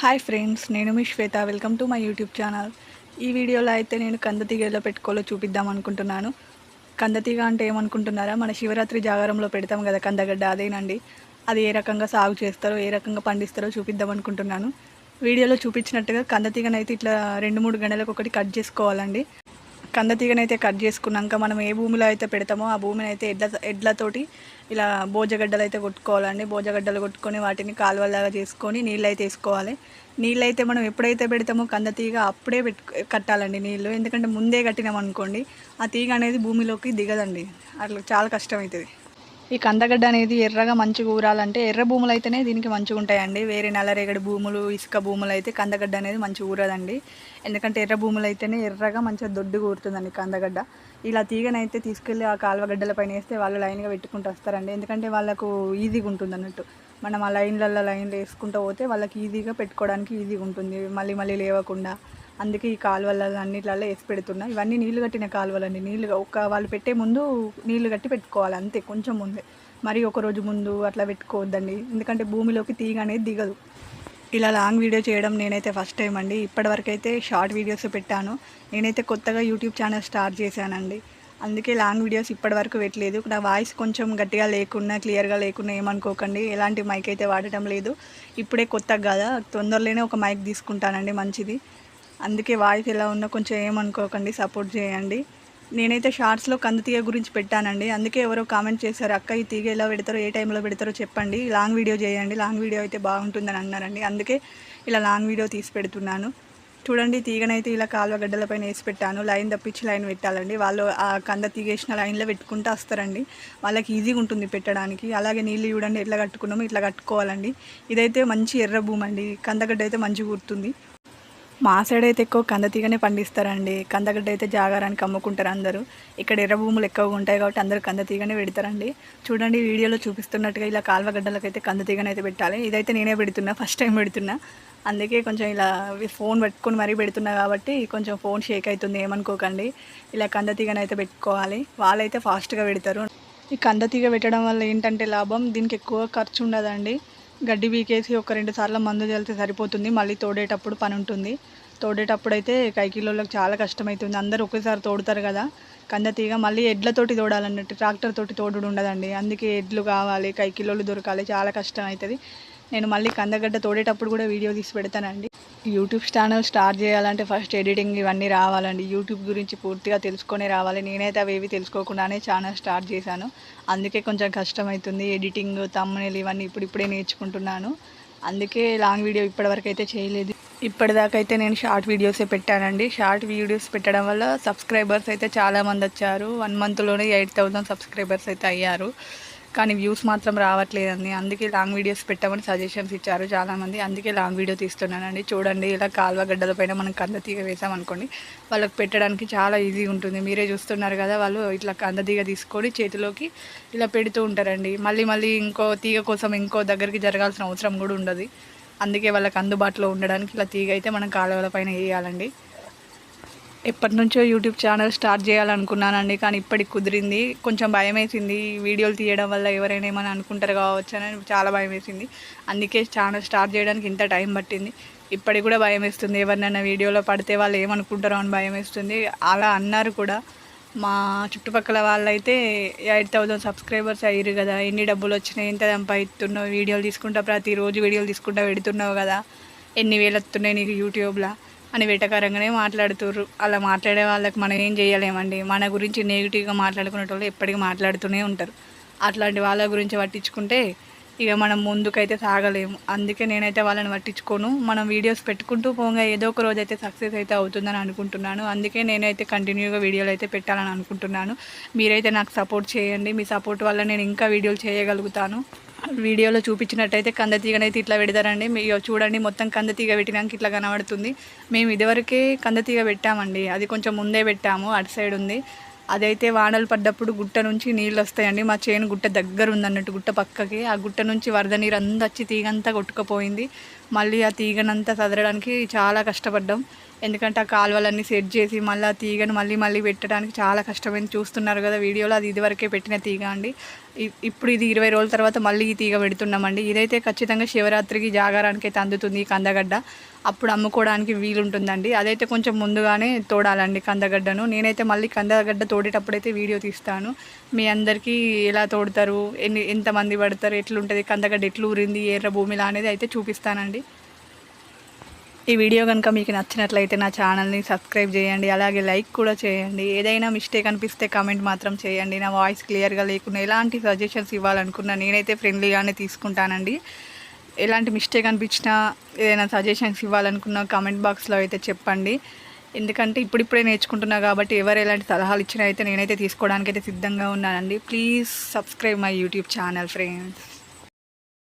Hi friends నేను మీ Shweta. Welcome to my YouTube channel ఈ వీడియోలో అయితే నేను కందతీగ ఎలా పెట్టుకోవాలో చూపిద్దాం అనుకుంటున్నాను. కందతీగ అంటే ఏమనుకుంటున్నారా? మన శివరాత్రి జాగారంలో పెడతాం కదా కందగడ్డ అదేనండి. అది ఏ రకంగా సాగు చేస్తారో ఏ రకంగా పండిస్తారో చూపిద్దాం అనుకుంటున్నాను. వీడియోలో చూపించినట్టుగా కందతీగనైతే ఇట్లా రెండు మూడు గంటలకు ఒకటి కట్ చేసుకోవాలండి. కంద తీగనైతే కట్ చేసుకున్నాక మనం ఏ భూమిలో అయితే పెడతామో ఆ భూమిని అయితే ఎడ్ల ఎడ్లతోటి ఇలా బోజగడ్డలు అయితే కొట్టుకోవాలండి. బోజగడ్డలు కొట్టుకొని వాటిని కాలువలాగా చేసుకొని నీళ్ళు అయితే వేసుకోవాలి. నీళ్ళు అయితే మనం ఎప్పుడైతే పెడతామో కంద తీగ అప్పుడే కట్టాలండి నీళ్ళు. ఎందుకంటే ముందే కట్టినాం అనుకోండి ఆ తీగ అనేది భూమిలోకి దిగదండి. అట్లా చాలా కష్టం అవుతుంది ఈ కందగడ్డ అనేది ఎర్రగా మంచిగా ఊరాలంటే ఎర్ర భూములు అయితేనే దీనికి మంచిగా ఉంటాయండి. వేరే నల్లరేగడి భూములు ఇసుక భూములు అయితే కందగడ్డ అనేది మంచిగా ఊరదండి. ఎందుకంటే ఎర్ర భూములు అయితేనే ఎర్రగా మంచిగా దొడ్డుగా ఊరుతుందండి కందగడ్డ. ఇలా తీగనైతే తీసుకెళ్ళి ఆ కాలువగడ్డల పైన వేస్తే వాళ్ళు లైన్గా పెట్టుకుంటూ వస్తారండి. ఎందుకంటే వాళ్ళకు ఈజీగా ఉంటుంది అన్నట్టు. మనం ఆ లైన్లలో లైన్లు వేసుకుంటూ పోతే వాళ్ళకి ఈజీగా పెట్టుకోవడానికి ఈజీగా ఉంటుంది. మళ్ళీ మళ్ళీ లేవకుండా అందుకే ఈ కాలువలలో అన్నిట్లలో వేసి పెడుతున్నా. ఇవన్నీ నీళ్ళు కట్టిన కాలువలండి. నీళ్ళు ఒక వాళ్ళు పెట్టే ముందు నీళ్ళు కట్టి పెట్టుకోవాలి అంతే కొంచెం ముందే. మరి ఒక రోజు ముందు అట్లా పెట్టుకోవద్దండి. ఎందుకంటే భూమిలోకి తీగ అనేది దిగదు. ఇలా లాంగ్ వీడియో చేయడం నేనైతే ఫస్ట్ టైం అండి. ఇప్పటివరకైతే షార్ట్ వీడియోస్ పెట్టాను. నేనైతే కొత్తగా యూట్యూబ్ ఛానల్ స్టార్ట్ చేశానండి. అందుకే లాంగ్ వీడియోస్ ఇప్పటివరకు పెట్టలేదు. నా వాయిస్ కొంచెం గట్టిగా లేకున్నా క్లియర్గా లేకున్నా ఏమనుకోకండి. ఎలాంటి మైక్ అయితే వాడటం లేదు. ఇప్పుడే కొత్తగా కదా తొందరలోనే ఒక మైక్ తీసుకుంటానండి మంచిది. అందుకే వాయిస్ ఎలా ఉన్నా కొంచెం ఏమనుకోకండి సపోర్ట్ చేయండి. నేనైతే షార్ట్స్లో కంది తీగ గురించి పెట్టానండి. అందుకే ఎవరో కామెంట్ చేశారు అక్క ఈ తీగ ఎలా పెడతారో ఏ టైంలో పెడతారో చెప్పండి. లాంగ్ వీడియో చేయండి లాంగ్ వీడియో అయితే బాగుంటుందని అన్నారండి. అందుకే ఇలా లాంగ్ వీడియో తీసి పెడుతున్నాను. చూడండి తీగనైతే ఇలా కాలువ గడ్డల పైన వేసి పెట్టాను. లైన్ తప్పించి లైన్ పెట్టాలండి. వాళ్ళు ఆ కంద తీగేసిన లైన్లో పెట్టుకుంటూ వస్తారండి. వాళ్ళకి ఈజీగా ఉంటుంది పెట్టడానికి. అలాగే నీళ్ళు చూడండి ఎట్లా కట్టుకున్నామో ఇట్లా కట్టుకోవాలండి. ఇదైతే మంచి ఎర్ర భూమి అండి. కందగడ్డ అయితే మంచిగా గుర్తుంది. మా సైడ్ అయితే ఎక్కువ కంద తీగనే పండిస్తారండి. కందగడ్డ అయితే జాగారానికి అమ్ముకుంటారు అందరూ. ఇక్కడ ఎర్ర భూములు ఎక్కువగా ఉంటాయి కాబట్టి అందరూ కంద తీగనే పెడతారండి. చూడండి వీడియోలో చూపిస్తున్నట్టుగా ఇలా కాల్వ అయితే కంద తీగనే అయితే పెట్టాలి. ఇదైతే నేనే పెడుతున్నా ఫస్ట్ టైం పెడుతున్నా. అందుకే కొంచెం ఇలా ఫోన్ పెట్టుకొని మరీ పెడుతున్నా కాబట్టి కొంచెం ఫోన్ షేక్ అవుతుంది ఏమనుకోకండి. ఇలా కంద తీగనైతే అయితే పెట్టుకోవాలి. వాళ్ళైతే ఫాస్ట్గా పెడతారు. ఈ కంద తీగ పెట్టడం వల్ల ఏంటంటే లాభం దీనికి ఎక్కువ ఖర్చు ఉండదండి. గడ్డి వీకేసి ఒక రెండు సార్లు మందు చల్లితే సరిపోతుంది. మళ్ళీ తోడేటప్పుడు పని ఉంటుంది. తోడేటప్పుడు అయితే కైకిలోళ్ళకి చాలా కష్టమవుతుంది అందరూ ఒకేసారి తోడుతారు కదా. కంద తీగ మళ్ళీ ఎడ్లతోటి తోడాలన్నట్టు ట్రాక్టర్ తోటి తోడుడు ఉండదండి. అందుకే ఎడ్లు కావాలి కైకిలోళ్ళు దొరకాలి చాలా కష్టం అవుతుంది నేను మళ్ళీ కందగడ్డ తోడేటప్పుడు కూడా వీడియో తీసి పెడతానండి. యూట్యూబ్ ఛానల్ స్టార్ట్ చేయాలంటే ఫస్ట్ ఎడిటింగ్ ఇవన్నీ రావాలండి. యూట్యూబ్ గురించి పూర్తిగా తెలుసుకొని రావాలి. నేనైతే అవి ఏవి తెలుసుకోకుండానే ఛానల్ స్టార్ట్ చేశాను. అందుకే కొంచెం కష్టమవుతుంది ఎడిటింగ్ తమ్మునేలు ఇవన్నీ ఇప్పుడు ఇప్పుడే నేర్చుకుంటున్నాను. అందుకే లాంగ్ వీడియో ఇప్పటివరకు అయితే చేయలేదు. ఇప్పటిదాకా అయితే నేను షార్ట్ వీడియోసే పెట్టానండి. షార్ట్ వీడియోస్ పెట్టడం వల్ల సబ్స్క్రైబర్స్ అయితే చాలామంది వచ్చారు వన్ మంత్లోనే ఎయిట్ థౌజండ్ సబ్స్క్రైబర్స్ అయితే అయ్యారు. కానీ వ్యూస్ మాత్రం రావట్లేదండి. అందుకే లాంగ్ వీడియోస్ పెట్టమని సజెషన్స్ ఇచ్చారు చాలామంది అందుకే లాంగ్ వీడియో తీస్తున్నానండి. చూడండి ఇలా కాలువ గడ్డల పైన మనం కంద తీగ వేసామనుకోండి వాళ్ళకి పెట్టడానికి చాలా ఈజీగా ఉంటుంది. మీరే చూస్తున్నారు కదా వాళ్ళు ఇట్లా కంద తీగ తీసుకొని చేతిలోకి ఇలా పెడుతూ ఉంటారండి. మళ్ళీ మళ్ళీ ఇంకో తీగ కోసం ఇంకో దగ్గరికి జరగాల్సిన అవసరం కూడా ఉండదు. అందుకే వాళ్ళకి అందుబాటులో ఉండడానికి ఇలా తీగ అయితే మనం కాలువల పైన వేయాలండి. ఎప్పటి నుంచో యూట్యూబ్ ఛానల్ స్టార్ట్ చేయాలనుకున్నానండి కానీ ఇప్పటికి కుదిరింది. కొంచెం భయం వేసింది వీడియోలు తీయడం వల్ల ఎవరైనా ఏమైనా అనుకుంటారు కావచ్చు అని చాలా భయం వేసింది అందుకే ఛానల్ స్టార్ట్ చేయడానికి ఇంత టైం పట్టింది. ఇప్పటికి కూడా భయం వేస్తుంది ఎవరినైనా వీడియోలో పడితే వాళ్ళు ఏమనుకుంటారో అని భయం వేస్తుంది అలా అన్నారు కూడా మా చుట్టుపక్కల వాళ్ళైతే ఎయిట్ థౌజండ్ సబ్స్క్రైబర్స్ అయ్యారు కదా ఎన్ని డబ్బులు వచ్చినాయి ఎంత సంపాదిస్తున్నావు వీడియోలు తీసుకుంటా ప్రతిరోజు వీడియోలు తీసుకుంటా పెడుతున్నావు కదా ఎన్ని వేలు వస్తున్నాయి నీకు యూట్యూబ్లో? అని వేటకరంగానే మాట్లాడుతుర్రు. అలా మాట్లాడే వాళ్ళకి మనం ఏం చేయలేమండి. మన గురించి నెగిటివ్గా మాట్లాడుకునే వాళ్ళు ఎప్పటికీ మాట్లాడుతూనే ఉంటారు. అట్లాంటి వాళ్ళ గురించి పట్టించుకుంటే ఇక మనం ముందుకైతే సాగలేము. అందుకే నేనైతే వాళ్ళని పట్టించుకోను. మనం వీడియోస్ పెట్టుకుంటూ పోగా ఏదో ఒక రోజు అయితే సక్సెస్ అయితే అవుతుందని అనుకుంటున్నాను. అందుకే నేనైతే కంటిన్యూగా వీడియోలు అయితే పెట్టాలని అనుకుంటున్నాను. మీరైతే నాకు సపోర్ట్ చేయండి. మీ సపోర్ట్ వల్ల నేను ఇంకా వీడియోలు చేయగలుగుతాను. వీడియోలో చూపించినట్టయితే కంద తీగనైతే ఇట్లా పెడతారండి. మీరు చూడండి మొత్తం కంద తీగ పెట్టినాక ఇట్లా కనబడుతుంది. మేము ఇదివరకే కంద తీగ పెట్టామండి. అది కొంచెం ముందే పెట్టాము. అటు సైడ్ ఉంది. అదైతే వానలు పడ్డప్పుడు గుట్ట నుంచి నీళ్ళు వస్తాయండి. మా చేను గుట్ట దగ్గర ఉందన్నట్టు గుట్ట పక్కకి. ఆ గుట్ట నుంచి వరద నీరు అంతా వచ్చి తీగంతా కొట్టుకుపోయింది. మళ్ళీ ఆ తీగనంతా సదరడానికి చాలా కష్టపడ్డాం. ఎందుకంటే ఆ కాలువలన్నీ సెట్ చేసి మళ్ళీ ఆ తీగను మళ్ళీ మళ్ళీ పెట్టడానికి చాలా కష్టమైంది. చూస్తున్నారు కదా వీడియోలో అది ఇదివరకే పెట్టిన తీగ అండి. ఇ- ఇప్పుడు ఇది ఇరవై రోజుల తర్వాత మళ్ళీ ఈ తీగ పెడుతున్నామండి. ఇదైతే ఖచ్చితంగా శివరాత్రికి జాగారానికి అయితే అందుతుంది ఈ కందగడ్డ. అప్పుడు అమ్ముకోవడానికి వీలుంటుందండి. అదైతే కొంచెం ముందుగానే తోడాలండి కందగడ్డను. నేనైతే మళ్ళీ కందగడ్డ తోడేటప్పుడైతే వీడియో తీస్తాను. మీ అందరికీ ఎలా తోడతారు? ఎన్ని ఎంతమంది పడతారు? ఎట్లుంటుంది? కందగడ్డ ఎట్లు ఊరింది? ఎర్ర భూమిలా అనేది అయితే చూపిస్తానండి. ఈ వీడియో కనుక మీకు నచ్చినట్లయితే నా ఛానల్ని సబ్స్క్రైబ్ చేయండి అలాగే లైక్ కూడా చేయండి. ఏదైనా మిస్టేక్ అనిపిస్తే కమెంట్ మాత్రం చేయండి. నా వాయిస్ క్లియర్గా లేకుండా ఎలాంటి సజెషన్స్ ఇవ్వాలనుకున్నా నేనైతే ఫ్రెండ్లీగానే తీసుకుంటానండి. ఎలాంటి మిస్టేక్ అనిపించినా ఏదైనా సజెషన్స్ ఇవ్వాలనుకున్నా కమెంట్ బాక్స్లో అయితే చెప్పండి. ఎందుకంటే ఇప్పుడిప్పుడే నేర్చుకుంటున్నా కాబట్టి ఎవరు ఎలాంటి సలహాలు ఇచ్చినా అయితే నేనైతే తీసుకోవడానికి అయితే సిద్ధంగా ఉన్నానండి. Please subscribe my YouTube channel friends.